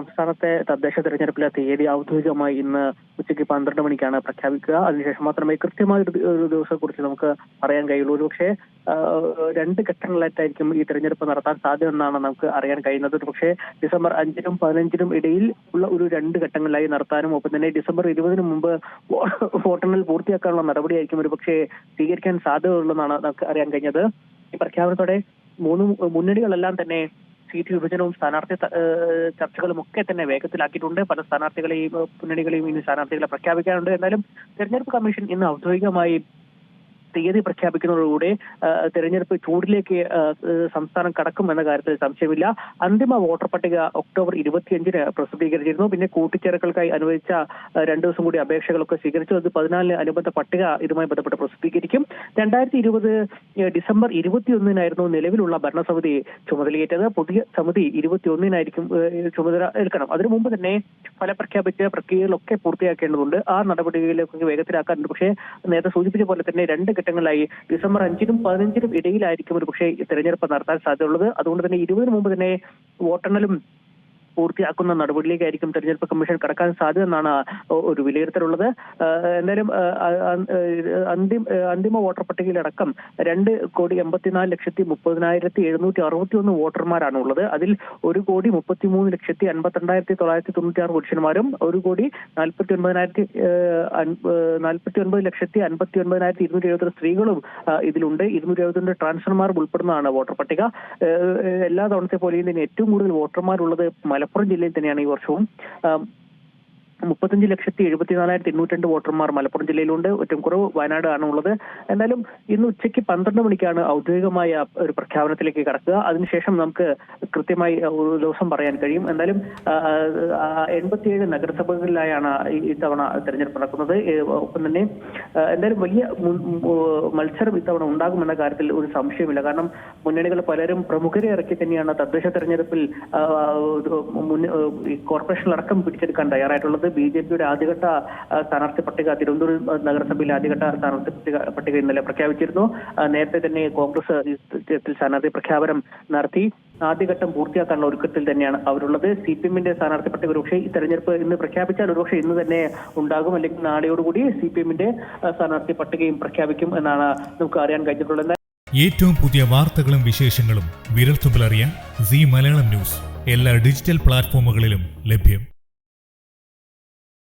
സംസ്ഥാനത്തെ തദ്ദേശ തെരഞ്ഞെടുപ്പിലെ തീയതി ഔദ്യോഗികമായി ഇന്ന് ഉച്ചയ്ക്ക് പന്ത്രണ്ട് മണിക്കാണ് പ്രഖ്യാപിക്കുക. അതിനുശേഷം മാത്രമേ കൃത്യമായ ഒരു ദിവസത്തെ കുറിച്ച് ദിവസത്തെക്കുറിച്ച് നമുക്ക് പറയാൻ കഴിയുള്ളൂ. ഒരുപക്ഷെ പക്ഷേ രണ്ട് ഘട്ടങ്ങളിലായിട്ടായിരിക്കും ഈ തെരഞ്ഞെടുപ്പ് നടത്താൻ സാധ്യതയെന്നാണ് നമുക്ക് അറിയാൻ കഴിയുന്നത്. പക്ഷേ ഡിസംബർ അഞ്ചിനും പതിനഞ്ചിനും ഇടയിൽ ഉള്ള ഒരു രണ്ട് ഘട്ടങ്ങളിലായി നടത്താനും ഒപ്പം തന്നെ ഡിസംബർ ഇരുപതിന് മുമ്പ് വോട്ടെണ്ണൽ പൂർത്തിയാക്കാനുള്ള നടപടിയായിരിക്കും ഒരുപക്ഷെ സ്വീകരിക്കാൻ സാധ്യതയുള്ളതെന്നാണ് നമുക്ക് അറിയാൻ കഴിഞ്ഞത്. ഈ പ്രഖ്യാപനത്തോടെ മൂന്ന് മുന്നണികളെല്ലാം തന്നെ സീറ്റ് വിഭജനവും സ്ഥാനാർത്ഥി ചർച്ചകളും ഒക്കെ തന്നെ വേഗത്തിലാക്കിയിട്ടുണ്ട്. പല സ്ഥാനാർത്ഥികളെയും മുന്നണികളെയും ഇനി സ്ഥാനാർത്ഥികളെ പ്രഖ്യാപിക്കാനുണ്ട്. എന്നാലും തെരഞ്ഞെടുപ്പ് കമ്മീഷൻ ഇന്ന് ഔദ്യോഗികമായി തീയതി പ്രഖ്യാപിക്കുന്നതോടുകൂടി തെരഞ്ഞെടുപ്പ് ചൂടിലേക്ക് സംസ്ഥാനം കടക്കും എന്ന കാര്യത്തിൽ സംശയമില്ല. അന്തിമ വോട്ടർ പട്ടിക ഒക്ടോബർ ഇരുപത്തിയഞ്ചിന് പ്രസിദ്ധീകരിച്ചിരുന്നു. പിന്നെ കൂട്ടിച്ചേർക്കൽക്കായി അനുവദിച്ച രണ്ടു ദിവസം കൂടി അപേക്ഷകളൊക്കെ സ്വീകരിച്ചു. അത് പതിനാലിന് അനുബന്ധ പട്ടിക ഇതുമായി ബന്ധപ്പെട്ട് പ്രസിദ്ധീകരിക്കും. രണ്ടായിരത്തി ഇരുപത് ഡിസംബർ ഇരുപത്തിയൊന്നിനായിരുന്നു നിലവിലുള്ള ഭരണസമിതി ചുമതലയേറ്റത്. പുതിയ സമിതി ഇരുപത്തിയൊന്നിനായിരിക്കും ചുമതല ഏൽക്കണം. അതിനു മുമ്പ് തന്നെ ഫലപ്രഖ്യാപിച്ച പ്രക്രിയകളൊക്കെ പൂർത്തിയാക്കേണ്ടതുണ്ട്. ആ നടപടികളിലൊക്കെ വേഗത്തിലാക്കാറുണ്ട്. പക്ഷേ നേരത്തെ സൂചിപ്പിച്ച പോലെ തന്നെ രണ്ട് ഘട്ടങ്ങളിലായി ഡിസംബർ അഞ്ചിനും പതിനഞ്ചിനും ഇടയിലായിരിക്കും ഒരു പക്ഷേ തെരഞ്ഞെടുപ്പ് നടത്താൻ സാധ്യതയുള്ളത്. അതുകൊണ്ട് തന്നെ ഇരുപതിന് മുമ്പ് തന്നെ വോട്ടെണ്ണലും പൂർത്തിയാക്കുന്ന നടപടിയിലേക്കായിരിക്കും തെരഞ്ഞെടുപ്പ് കമ്മീഷൻ കടക്കാൻ സാധ്യത എന്നാണ് ഒരു വിലയിരുത്തലുള്ളത്. എന്തായാലും അന്തിമ അന്തിമ വോട്ടർ പട്ടികയിലടക്കം രണ്ട് കോടി എൺപത്തിനാല് ലക്ഷത്തി മുപ്പതിനായിരത്തി എഴുന്നൂറ്റി അറുപത്തി ഒന്ന് വോട്ടർമാരാണ് ഉള്ളത് അതിൽ ഒരു കോടി മുപ്പത്തിമൂന്ന് ലക്ഷത്തി അൻപത്തിരണ്ടായിരത്തി തൊള്ളായിരത്തി തൊണ്ണൂറ്റി ആറ് പുരുഷന്മാരും ഒരു കോടി നാൽപ്പത്തി ഒൻപതിനായിരത്തി നാൽപ്പത്തി ഒൻപത് ലക്ഷത്തി അൻപത്തി ഒൻപതിനായിരത്തി ഇരുന്നൂറ്റി എഴുപത്തി സ്ത്രീകളും ഇതിലുണ്ട്. ഇരുന്നൂറ്റി എഴുപത്തിരണ്ട് ട്രാൻസ്ഫർമാർ ഉൾപ്പെടുന്നതാണ് വോട്ടർ പട്ടിക. എല്ലാ തവണത്തെ പോലെയും തന്നെ ഏറ്റവും കൂടുതൽ വോട്ടർമാരുള്ളത് മലപ്പുറം ജില്ലയിൽ തന്നെയാണ് ഈ വർഷവും. മുപ്പത്തഞ്ച് ലക്ഷത്തി എഴുപത്തിനാലായിരത്തി എണ്ണൂറ്റി രണ്ട് വോട്ടർമാർ മലപ്പുറം ജില്ലയിലുണ്ട്. ഏറ്റവും കുറവ് വയനാട് ആണ് ഉള്ളത് എന്തായാലും ഇന്ന് ഉച്ചയ്ക്ക് പന്ത്രണ്ട് മണിക്കാണ് ഔദ്യോഗികമായ ഒരു പ്രഖ്യാപനത്തിലേക്ക് കടക്കുക. അതിനുശേഷം നമുക്ക് കൃത്യമായി ഒരു ദിവസം പറയാൻ കഴിയും. എന്തായാലും എൺപത്തിയേഴ് നഗരസഭകളിലായാണ് ഇത്തവണ തെരഞ്ഞെടുപ്പ് നടക്കുന്നത്. ഒപ്പം തന്നെ എന്തായാലും വലിയ മത്സരം ഇത്തവണ ഉണ്ടാകുമെന്ന കാര്യത്തിൽ ഒരു സംശയമില്ല കാരണം മുന്നണികൾ പലരും പ്രമുഖരെ ഇറക്കി തന്നെയാണ് തദ്ദേശ തെരഞ്ഞെടുപ്പിൽ കോർപ്പറേഷനിൽ അടക്കം പിടിച്ചെടുക്കാൻ തയ്യാറായിട്ടുള്ളത്. ബി ജെ പിയുടെ ആദ്യഘട്ട സ്ഥാനാർത്ഥി പട്ടിക തിരുവനന്തപുരം നഗരസഭയിൽ ആദ്യഘട്ട സ്ഥാനാർത്ഥി പട്ടിക പട്ടിക ഇന്നലെ പ്രഖ്യാപിച്ചിരുന്നു. നേരത്തെ തന്നെ കോൺഗ്രസ് സ്ഥാനാർത്ഥി പ്രഖ്യാപനം നടത്തി. ആദ്യഘട്ടം പൂർത്തിയാക്കാനുള്ള ഒരുക്കത്തിൽ തന്നെയാണ് അവരുള്ളത്. സി പി എമ്മിന്റെ സ്ഥാനാർത്ഥി പട്ടിക ഒരുപക്ഷെ ഈ തെരഞ്ഞെടുപ്പ് ഇന്ന് പ്രഖ്യാപിച്ചാൽ ഒരുപക്ഷെ ഇന്ന് തന്നെ ഉണ്ടാകും. അല്ലെങ്കിൽ നാളെയോടുകൂടി സി പി എമ്മിന്റെ സ്ഥാനാർത്ഥി പട്ടികയും പ്രഖ്യാപിക്കും എന്നാണ് നമുക്ക് അറിയാൻ കഴിഞ്ഞിട്ടുള്ളത്. ഏറ്റവും പുതിയ വാർത്തകളും വിശേഷങ്ങളും വിരൽത്തുമ്പിൽ അറിയാൻ സി മലയാളം ന്യൂസ്. എല്ലാ ഡിജിറ്റൽ പ്ലാറ്റ്ഫോമുകളിലും ലഭ്യം.